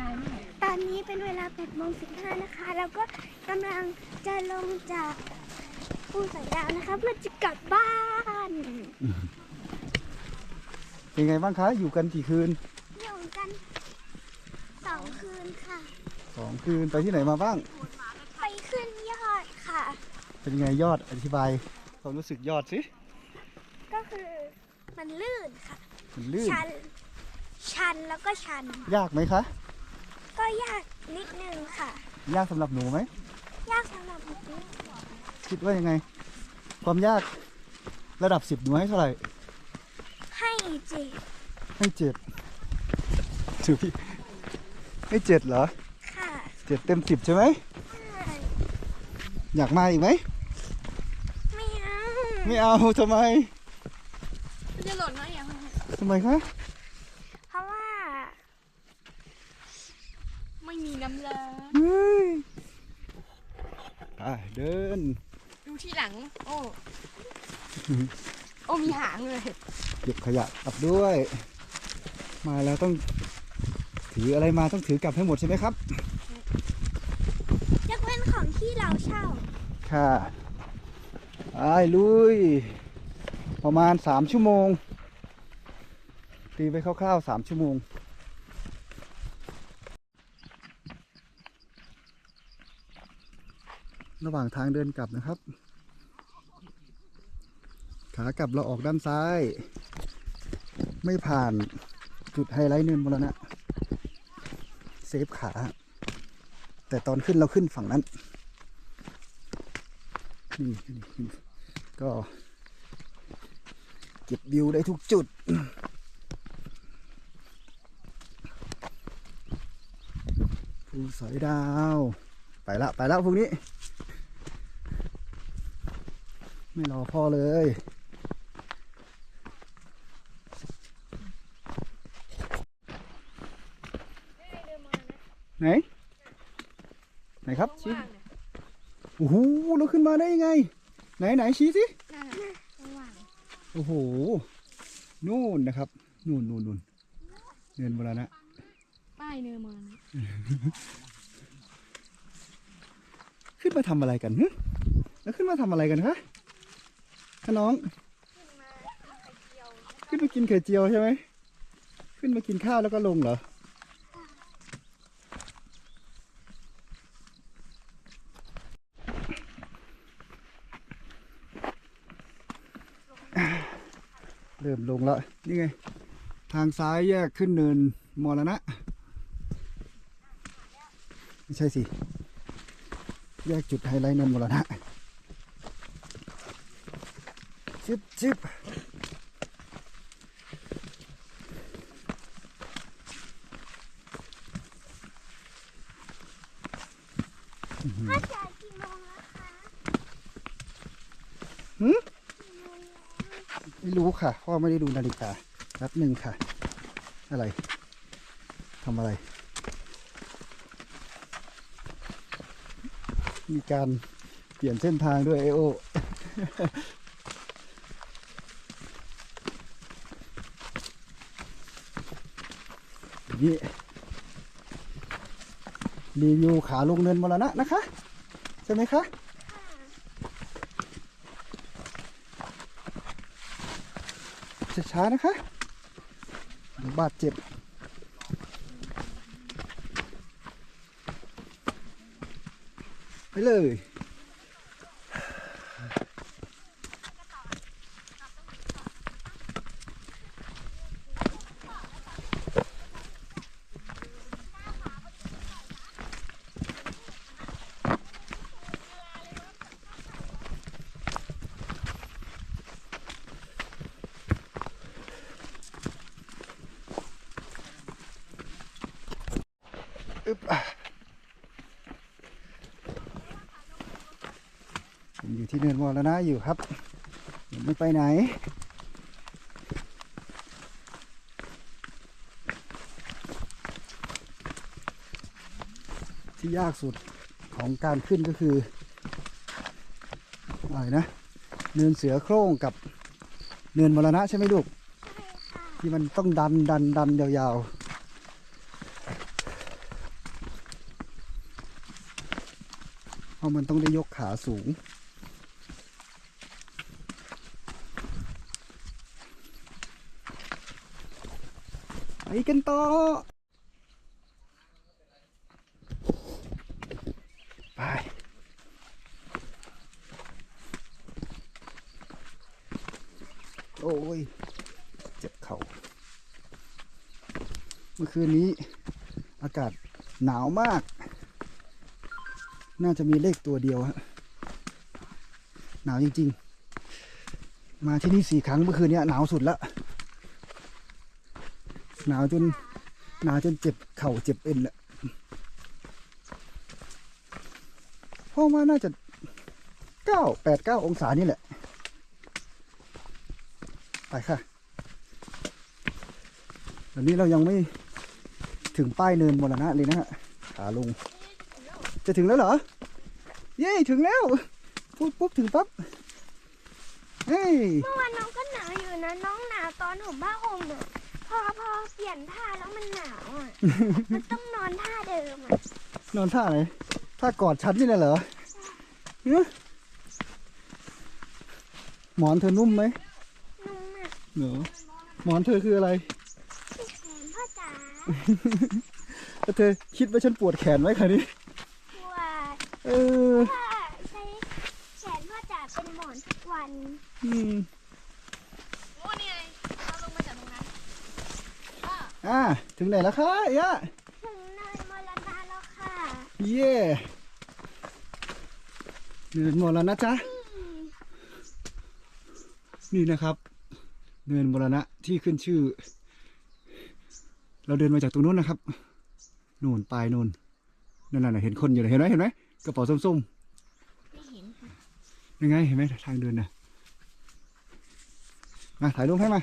ยายไม่ไหนตอนนี้เป็นเวลา8โมง15นะคะ แล้วก็กำลังจะลงจากภูสอยดาวนะคะเพื่อจะกลับบ้าน เป็นไงบ้างคะ อยู่กันกี่คืนอยู่กันสองคืนค่ะ สองคืนไปที่ไหนมาบ้าง ไปขึ้นยอดค่ะ เป็นไงยอดอธิบายความรู้สึกยอดสิ ก็คือมันลื่นค่ะ มันลื่น ชัน ชันแล้วก็ชัน ยากไหมคะ ก็ยากนิดนึงค่ะ ยากสำหรับหนูไหม ยากสำหรับหนูคิดว่ายังไง ความยากระดับสิบหนูให้เท่าไหร่ ให้เจ็บให้เจ็ดถือพี่ให้เจ็ดเหรอค่ะเจ็ดเต็มสิบใช่ไหมใช่อยากมาอีกไหม ไม่เอาไม่เอาทำไม จะหล่นไหมอะทำไมคะ เพราะว่า ไม่มีน้ำเลยเฮ้ยไปเดิน ดูที่หลัง โอ้ โอ้มีหางเลย เก็บขยะกลับด้วย มาแล้วต้อง ถืออะไรมาต้องถือกลับให้หมดใช่ไหมครับ ยกเว้นของที่เราเช่า ค่ะไปลุย ประมาณสามชั่วโมง ตีไปคร่าวๆสามชั่วโมง ระหว่างทางเดินกลับนะครับ ขากลับเราออกด้านซ้าย ไม่ผ่านจุดไฮไลท์เนินมรณะเซฟขา แต่ตอนขึ้นเราขึ้นฝั่งนั้นนี่นี่นี่ก็เก็บวิวได้ทุกจุดภูสอยดาว ไปละไปละพวกนี้ ไม่รอพ่อเลยไหนไหนครับชี้โอ้โหเราขึ้นมาได้ยังไง ไหนไหนชี้สิโอ้โหนู่นนะครับนู่นนู่นนู่นเนินบรณะป้ายเนื้อมัน ขึ้นมาทำอะไรกันฮึแล้วขึ้นมาทำอะไรกันคะคะน้อง ขึ้นมากินไข่เจียวใช่ไหม ขึ้นมากินข้าวแล้วก็ลงเหรอ เริ่มลงแล้ว นี่ไง ทางซ้ายแยกขึ้นเนินมรณะ ไม่ใช่สิ แยกจุดไฮไลท์เนินมรณะชิบชิบพ่อจ่ายกี่โมงแล้วคะหืมไม่รู้ค่ะ พ่อไม่ได้ดูนาฬิกาแป๊บหนึ่งค่ะ อะไรทำอะไร มีการเปลี่ยนเส้นทางด้วยไอโอนี่รีวิวขาลงเนินมรณะนะคะ ใช่ไหมคะช้าๆนะคะบาดเจ็บ ไปเลยอึ๊บ อยู่ที่เนินวอลนะอยู่ครับไม่ไปไหน ที่ยากสุดของการขึ้นก็คืออะไรนะ เนินเสือโคร่งกับเนินมรณะใช่ไหมลูก ที่มันต้องดันดันดันยาวๆเพราะมันต้องได้ยกขาสูง ไปกันต่อ ไปโอ้ย เจ็บเข่าเมื่อคืนนี้อากาศหนาวมาก น่าจะมีเลขตัวเดียวฮะหนาวจริง ๆ มาที่นี่สี่ครั้งเมื่อคืนนี้หนาวสุดละ หนาวจนหนาวจนเจ็บเข่าเจ็บเอ็นแหล้วเพราะว่าน่าจะเก้าแปดเก้าองศานี่แหละ ไปค่ะตอนนี้เรายังไม่ถึงป้ายเนินมรณะเลยนะฮะขาลง จะถึงแล้วเหรอ เย้ถึงแล้วพูดปุ๊บถึงปั๊บเฮ้ย เมื่อวานน้องก็หนาวอยู่นะ น้องหนาวตอนห่มผ้าห่มอะ พอพอเปลี่ยนท่าแล้วมันหนาวอะ มันต้องนอนท่าเดิมอะ นอนท่าไหนท่ากอดฉันนี่แหละเหรอเอ้ยหมอนเธอนุ่มไหมนุ่มอะเหรอหมอนเธอคืออะไรที่แขนพ่อจ๋าแล้วเธอคิดว่าฉันปวดแขนไหมคะนี่ปวดเออพ่อใช้แขนพ่อจ๋าเป็นหมอนทุกวัน อืม โอ้นี่ไงเราลงมาจากตรงนั้นอะ อ่า ถึงไหนแล้วคะย่าถึงเนินมรณะแล้วค่ะเย่เนินมรณะจ๊ะอืมนี่นะครับ เนินมรณะที่ขึ้นชื่อ เราเดินมาจากตรงนู้นนะครับนู่นปลายนู่นนั่นน่ะเห็นคนอยู่เลยเห็นไหมเห็นไหมกระเป๋าส้มไม่เห็นค่ะๆยังไงเห็นไหมทางเดินน่ะมาถ่ายรูปให้มา